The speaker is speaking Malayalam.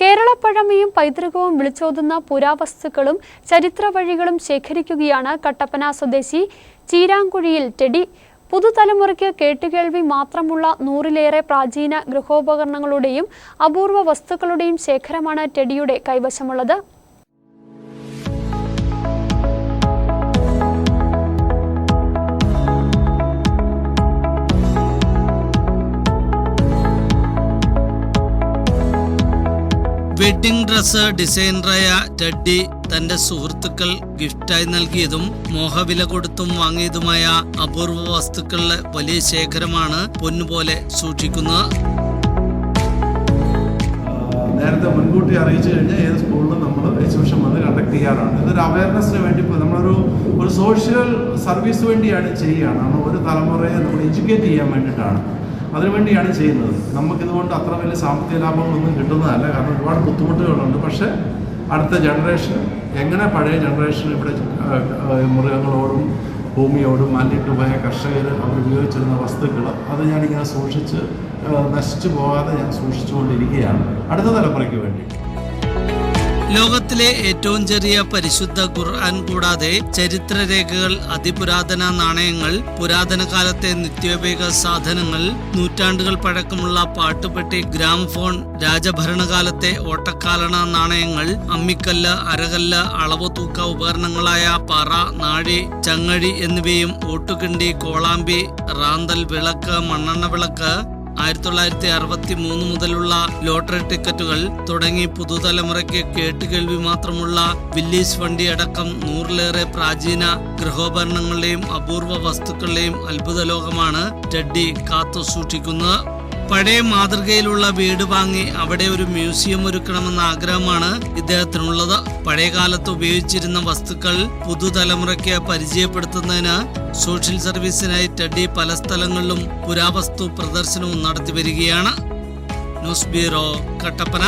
കേരളപ്പഴമയും പൈതൃകവും വിളിച്ചോതുന്ന പുരാവസ്തുക്കളും ചരിത്ര വഴികളും ശേഖരിക്കുകയാണ് കട്ടപ്പന സ്വദേശി. ചീരാങ്കുഴിയിൽ ടെഡി. പുതുതലമുറയ്ക്ക് കേട്ടുകേൾവി മാത്രമുള്ള നൂറിലേറെ പ്രാചീന ഗൃഹോപകരണങ്ങളുടെയും അപൂർവ വസ്തുക്കളുടെയും ശേഖരമാണ് ടെഡിയുടെ കൈവശമുള്ളത്. വെഡിംഗ് ഡ്രസ് ഡിസൈനറായ ടെഡ്ഡി തന്റെ സുഹൃത്തുക്കൾ ഗിഫ്റ്റായി നൽകിയതും മോഹവില കൊടുത്തും വാങ്ങിയതുമായ അപൂർവ വസ്തുക്കളുടെ വലിയ ശേഖരമാണ് പൊന്നുപോലെ സൂക്ഷിക്കുന്നത്. നേരത്തെ മുൻകൂട്ടി അറിയിച്ചു കഴിഞ്ഞാൽ ഏത് സ്കൂളിലും നമ്മൾ എക്സിബിഷൻ വന്ന് കണ്ടക്ട് ചെയ്യാറാണ്. ഇതൊരു അവയർനെസ്സിന് വേണ്ടി ഇപ്പോൾ നമ്മളൊരു ഒരു സോഷ്യൽ സർവീസ് വേണ്ടിയാണ് ചെയ്യുകയാണ് നമ്മൾ ഒരു തലമുറയെ നമ്മൾ എഡ്യൂക്കേറ്റ് ചെയ്യാൻ വേണ്ടിയിട്ടാണ്. അതിനുവേണ്ടിയാണ് ചെയ്യുന്നത്. നമുക്കിതുകൊണ്ട് അത്ര വലിയ സാമ്പത്തിക ലാഭങ്ങളൊന്നും കിട്ടുന്നതല്ല. കാരണം ഒരുപാട് ബുദ്ധിമുട്ടുകളുണ്ട്. പക്ഷേ അടുത്ത ജനറേഷൻ എങ്ങനെ പഴയ ജനറേഷൻ ഇവിടെ മൃഗങ്ങളോടും ഭൂമിയോടും മല്ലിട്ട് പോയ കർഷകർ അവർ ഉപയോഗിച്ചിരുന്ന വസ്തുക്കൾ അത് ഞാനിങ്ങനെ സൂക്ഷിച്ച് നശിച്ചു പോകാതെ ഞാൻ സൂക്ഷിച്ചുകൊണ്ടിരിക്കുകയാണ്. അടുത്ത തലമുറയ്ക്ക് വേണ്ടി. ലോകത്തിലെ ഏറ്റവും ചെറിയ പരിശുദ്ധ ഖുർആൻ കൂടാതെ ചരിത്രരേഖകൾ അതിപുരാതന നാണയങ്ങൾ പുരാതന കാലത്തെ നിത്യോപയോഗ സാധനങ്ങൾ നൂറ്റാണ്ടുകൾ പഴക്കമുള്ള പാട്ടുപെട്ടി ഗ്രാംഫോൺ രാജഭരണകാലത്തെ ഓട്ടക്കാലണ നാണയങ്ങൾ അമ്മിക്കല്ല് അരകല്ല് അളവ് തൂക്ക ഉപകരണങ്ങളായ പറ നാഴി ചങ്ങഴി എന്നിവയും ഓട്ടുകിണ്ടി കോളാമ്പി റാന്തൽ വിളക്ക് മണ്ണെണ്ണ വിളക്ക് ആയിരത്തി തൊള്ളായിരത്തി അറുപത്തി മൂന്ന് മുതലുള്ള ലോട്ടറി ടിക്കറ്റുകൾ തുടങ്ങി പുതുതലമുറയ്ക്ക് കേട്ടുകേൾവി മാത്രമുള്ള വില്ലീസ് വണ്ടി അടക്കം നൂറിലേറെ പ്രാചീന ഗൃഹോപകരണങ്ങളുടെയും അപൂർവ വസ്തുക്കളുടെയും അത്ഭുത ലോകമാണ് ടെഡ്ഡി കാത്തു സൂക്ഷിക്കുന്നത് പഴയ മാതൃകയിലുള്ള വീട് വാങ്ങി അവിടെ ഒരു മ്യൂസിയം ഒരുക്കണമെന്ന ആഗ്രഹമാണ് ഇദ്ദേഹത്തിനുള്ളത്. പഴയകാലത്ത് ഉപയോഗിച്ചിരുന്ന വസ്തുക്കൾ പുതുതലമുറയ്ക്ക് പരിചയപ്പെടുത്തുന്നതിന് സോഷ്യൽ സർവീസിനായി ടെഡി പല സ്ഥലങ്ങളിലും പുരാവസ്തു പ്രദർശനവും നടത്തി വരികയാണ് ന്യൂസ് ബ്യൂറോ കട്ടപ്പന.